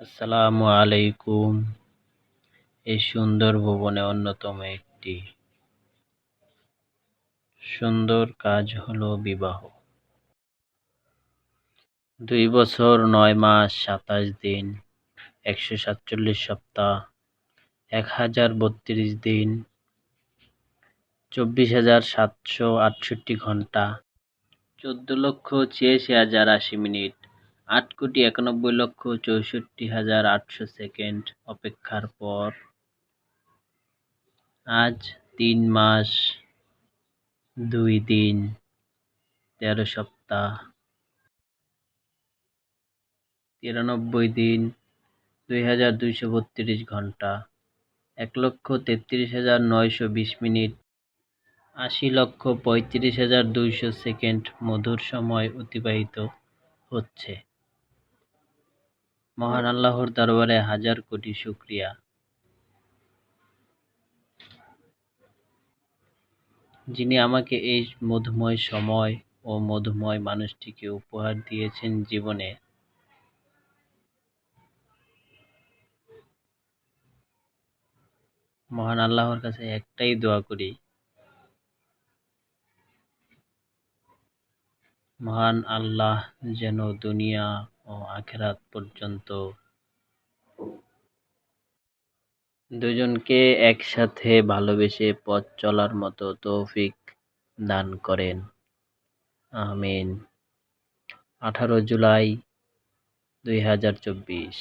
আসসালামু আলাইকুম। এই সুন্দর ভবনে অন্যতম একটি সুন্দর কাজ হলো বিবাহ। দুই বছর, নয় মাস, সাতাশ দিন, একশো সাতচল্লিশ সপ্তাহ, এক হাজার বত্রিশ দিন, চব্বিশ হাজার সাতশো আটষট্টি ঘণ্টা, চোদ্দ লক্ষ ছিয়াশি হাজার আশি মিনিট। আট কোটি একানব্বই লক্ষ চৌষট্টি হাজার আটশো সেকেন্ড অপেক্ষার পর আজ তিন মাস, দুই দিন, তেরো সপ্তাহ। তিরানব্বই দিন, দুই হাজার দুইশো বত্রিশ ঘণ্টা। এক লক্ষ তেত্রিশ হাজার নয়শো বিশ মিনিট। আশি লক্ষ পঁয়ত্রিশ হাজার দুইশো সেকেন্ড মধুর সময় অতিবাহিত হচ্ছে। মহান আল্লাহর দরবারে হাজার কোটি শুক্রিয়া। যিনি আমাকে এই মধুময় সময় ও মধুময় মানুষটিকে উপহার দিয়েছেন জীবনে, মহান আল্লাহর কাছে একটাই দোয়া করি। মহান আল্লাহ যেন দুনিয়া ও আখেরাত পর্যন্ত। দুজনকে একসাথে ভালোবেসে পথ চলার মতো তৌফিক দান করেন। আমিন। আঠারো জুলাই দুই হাজার চব্বিশ।